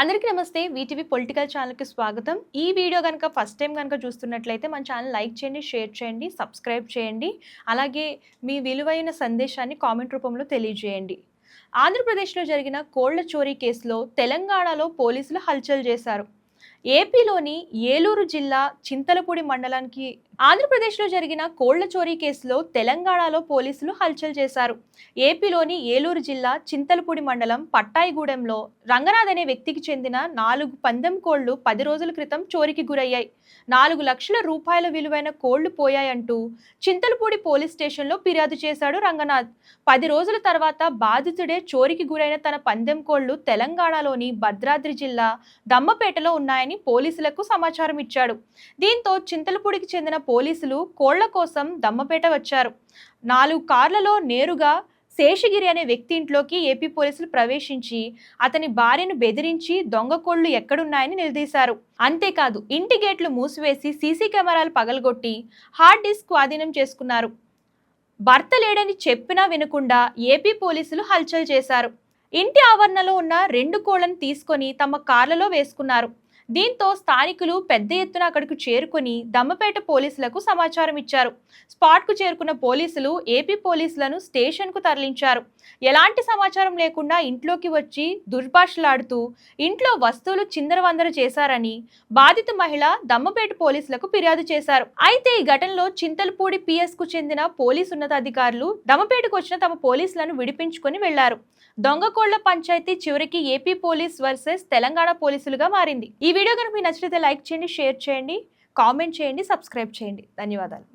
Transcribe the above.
అందరికీ నమస్తే. VTV political ఛానల్కి స్వాగతం. ఈ వీడియో కనుక ఫస్ట్ టైం కనుక చూస్తున్నట్లయితే మన ఛానల్ లైక్ చేయండి షేర్ చేయండి సబ్స్క్రైబ్ చేయండి. అలాగే మీ విలువైన సందేశాన్ని కామెంట్ రూపంలో తెలియజేయండి. ఆంధ్రప్రదేశ్లో జరిగిన కోళ్ళ చోరీ కేసులో తెలంగాణలో పోలీసులు హల్చల్ చేశారు. ఏపీలోని ఏలూరు జిల్లా చింతలపూడి మండలానికి ఆంధ్రప్రదేశ్లో జరిగిన కోళ్ళ చోరీ కేసులో తెలంగాణలో పోలీసులు హల్చల్ చేశారు. ఏపీలోని ఏలూరు జిల్లా చింతలపూడి మండలం పట్టాయిగూడెంలో రంగనాథ్ అనే వ్యక్తికి చెందిన నాలుగు పందెం కోళ్ళు పది రోజుల క్రితం చోరీకి గురయ్యాయి. నాలుగు లక్షల రూపాయల విలువైన కోళ్ళు పోయాయంటూ చింతలపూడి పోలీస్ స్టేషన్లో ఫిర్యాదు చేశాడు రంగనాథ్. పది రోజుల తర్వాత బాధితుడే చోరీకి గురైన తన పందెం కోళ్ళు తెలంగాణలోని భద్రాద్రి జిల్లా దమ్మపేటలో ఉన్నాయని పోలీసులకు సమాచారం ఇచ్చాడు. దీంతో చింతలపూడికి చెందిన పోలీసులు కోళ్ళ కోసం దమ్మపేట వచ్చారు. నాలుగు కార్లలో నేరుగా శేషగిరి అనే వ్యక్తి ఇంట్లోకి ఏపీ పోలీసులు ప్రవేశించి అతని భార్యను బెదిరించి దొంగ కోళ్ళు ఎక్కడున్నాయని నిలదీశారు. అంతేకాదు ఇంటి గేట్లు మూసివేసి సీసీ కెమెరాలు పగలగొట్టి హార్డ్ డిస్క్ స్వాధీనం చేసుకున్నారు. భర్త లేడని చెప్పినా వినకుండా ఏపీ పోలీసులు హల్చల్ చేశారు. ఇంటి ఆవరణలో ఉన్న రెండు కోళ్ళను తీసుకొని తమ కార్లలో వేసుకున్నారు. దీంతో స్థానికులు పెద్ద ఎత్తున అక్కడికి చేరుకుని దమ్మపేట పోలీసులకు సమాచారం ఇచ్చారు. స్పాట్కు చేరుకున్న పోలీసులు ఏపీ పోలీసులను స్టేషన్కు తరలించారు. ఎలాంటి సమాచారం లేకుండా ఇంట్లోకి వచ్చి దుర్భాషలాడుతూ ఇంట్లో వస్తువులు చిందరవందర చేశారని బాధిత మహిళ దమ్మపేట పోలీసులకు ఫిర్యాదు చేశారు. అయితే ఈ ఘటనలో చింతలపూడి పిఎస్కు చెందిన పోలీసు ఉన్నతాధికారులు దమ్మపేటకు వచ్చిన తమ పోలీసులను విడిపించుకొని వెళ్ళారు. దొంగకోళ్ళ పంచాయతీ చివరికి ఏపీ పోలీస్ వర్సెస్ తెలంగాణ పోలీసులుగా మారింది. ఈ వీడియో కనుక మీకు నచ్చితే లైక్ చేయండి షేర్ చేయండి కామెంట్ చేయండి సబ్స్క్రైబ్ చేయండి. ధన్యవాదాలు.